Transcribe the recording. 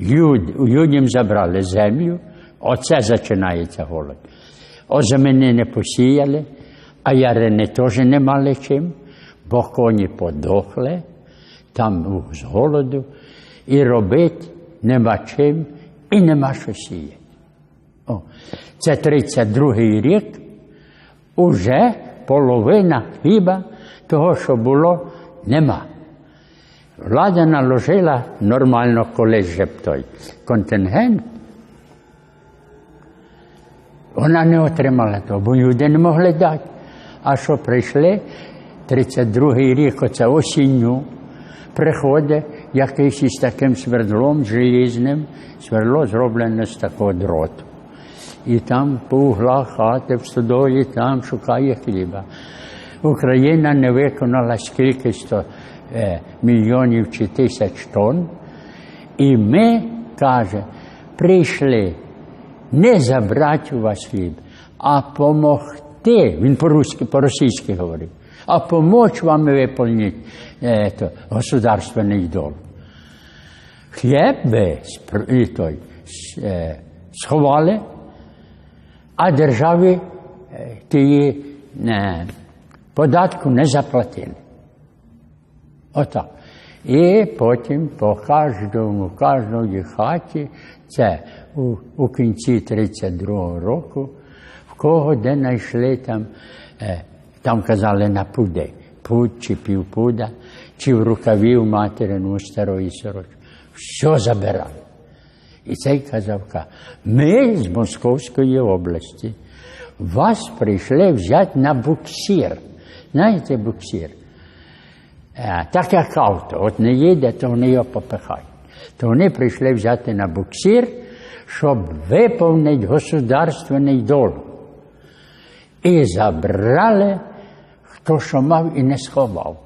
Люд, людям забрали землю, оце починається голод. Озимини посіяли, а ярини теж не мали чим, бо коні подохли, там з голоду, і робити нема чим, і нема що сіяти. О, це 32-й рік, уже половина хліба того, що було, нема. Влада наложила нормально колись же той контингент. Вона не отримала того, бо люди не могли дати. А що прийшли, 32-й рік, оце осінню, приходить якийсь із таким свердлом желізним, сверло зроблене з такого дроту. І там по углах хати в судові, там шукає хліба. Україна не виконала скільки сто е, мільйонів чи тисяч тонн. І ми, каже, прийшли не забрати у вас хліб, а помогти. Він по-русски, по-російськи говорив, а помочь вам виповнити е, то, государственний долг. Хліб ви той, е, сховали, а державі е, тієї е, податку не заплатили. Отак. І потім по кожному, кожній хаті, це у, у кінці 32-го року, в кого де знайшли там, е, там казали на пуде, пуд чи півпуда, чи в рукаві в материну старої сорочки. Все забирали. І цей казав, ка, ми з Московської області вас прийшли взяти на буксир. Знаєте, буксир? Е, Так як авто, от не їде, то вони його попихають. То вони прийшли взяти на буксир, щоб виповнити государственний долг. І забрали, хто що мав і не сховав.